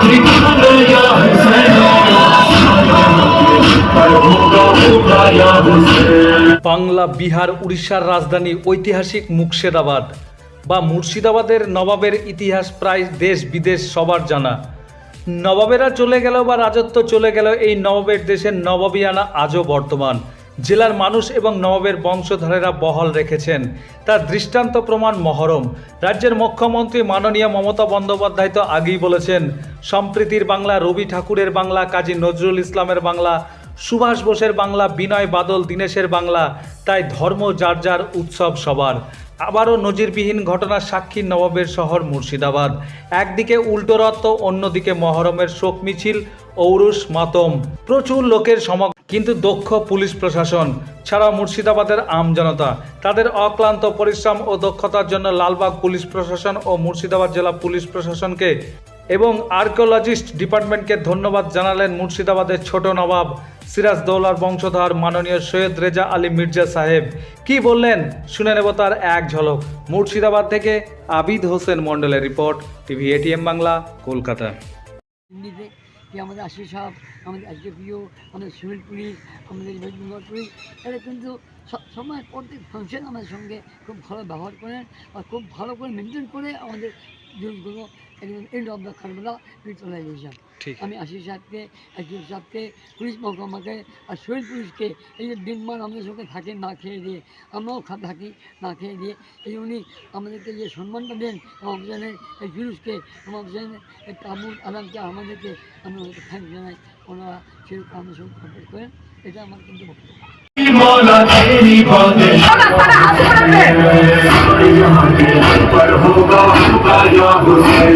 ठिकाना या हुसैन पर होगा होगा या हुसैन বাংলা বিহার উড়িষ্যার রাজধানী ঐতিহাসিক মুর্শিদাবাদ বা মুর্শিদাবাদের নবাবের ইতিহাস প্রায় দেশ বিদেশ সবার জানা নবাবেরা চলে গেল বা রাজত্ব চলে গেল এই নবাবের দেশের নবাবিয়ানা আজও বর্তমান জেলার মানুষ এবং নবাবের বংশধরেরা বহল রেখেছেন। তার দৃষ্টান্ত প্রমাণ মহরম। রাজ্যের মুখ্যমন্ত্রী মাননীয় মমতা বন্দ্যোপাধ্যায় তো আগেই বলেছেন, সম্প্রীতির বাংলা, রবি ঠাকুরের বাংলা, কাজী নজরুল ইসলামের বাংলা, সুভাষ বোসের বাংলা, বিনয় বাদল, দীনেশের বাংলা, তাই ধর্ম যার যার উৎসব সবার। আবারও নজিরবিহীন ঘটনার সাক্ষী নবাবের শহর মুর্শিদাবাদ। একদিকে উল্টো রথ, অন্যদিকে মহরমের শোক মিছিল, ঔরুস মাতম। প্রচুর লোকের সমগ কিন্তু দক্ষ পুলিশ প্রশাসন ছাড়াও মুর্শিদাবাদের আম জনতা, তাদের অক্লান্ত পরিশ্রম ও দক্ষতার জন্য লালবাগ পুলিশ প্রশাসন ও মুর্শিদাবাদ জেলা পুলিশ প্রশাসনকে এবং আর্কিওলজিস্ট ডিপার্টমেন্টকে ধন্যবাদ জানালেন মুর্শিদাবাদের ছোট নবাব সিরাজ দৌলার বংশধর মাননীয় সৈয়দ রেজা আলী মির্জা সাহেব। কি বললেন? শুনে নেব তার এক ঝলক। মুর্শিদাবাদ থেকে আবিদ হোসেন মন্ডলের report, TV ATM Bangla, Kolkata. যে আমাদের আশিস সাহেব, আমাদের এস প্রিয় আমাদের সিভিল পুলিশ, আমাদের ওয়েস্ট বেঙ্গল পুলিশ, এরা কিন্তু সময় প্রত্যেক ফাংশন আমাদের সঙ্গে খুব ভালো ব্যবহার করেন, আর খুব ভালো করে মেনটেন করে আমাদের জিনিসগুলো একদম এন্ড অফ দ্য ইউটিলাইজেশন ঠিক আমি আশিস সাহেবকে আজকে সাহেবকে পুলিশ মহকুমাকে আর শহীদ পুলিশকে এই যে দিনমান আমাদের সঙ্গে থাকে না খেয়ে দিয়ে আমরাও থাকি না খেয়ে দিয়ে এই উনি আমাদেরকে যে সম্মানটা দেন এবং অফিসারের এই পুলিশকে এবং অফিসারের এই আলামকে আমাদেরকে আমি ওদেরকে থ্যাংক জানাই। ওনারা সেরকম আমাদের সঙ্গে কন্ট্যাক্ট করেন। এটা আমার কিন্তু বক্তব্য।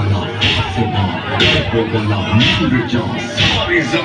から忘れた心の無情サビザ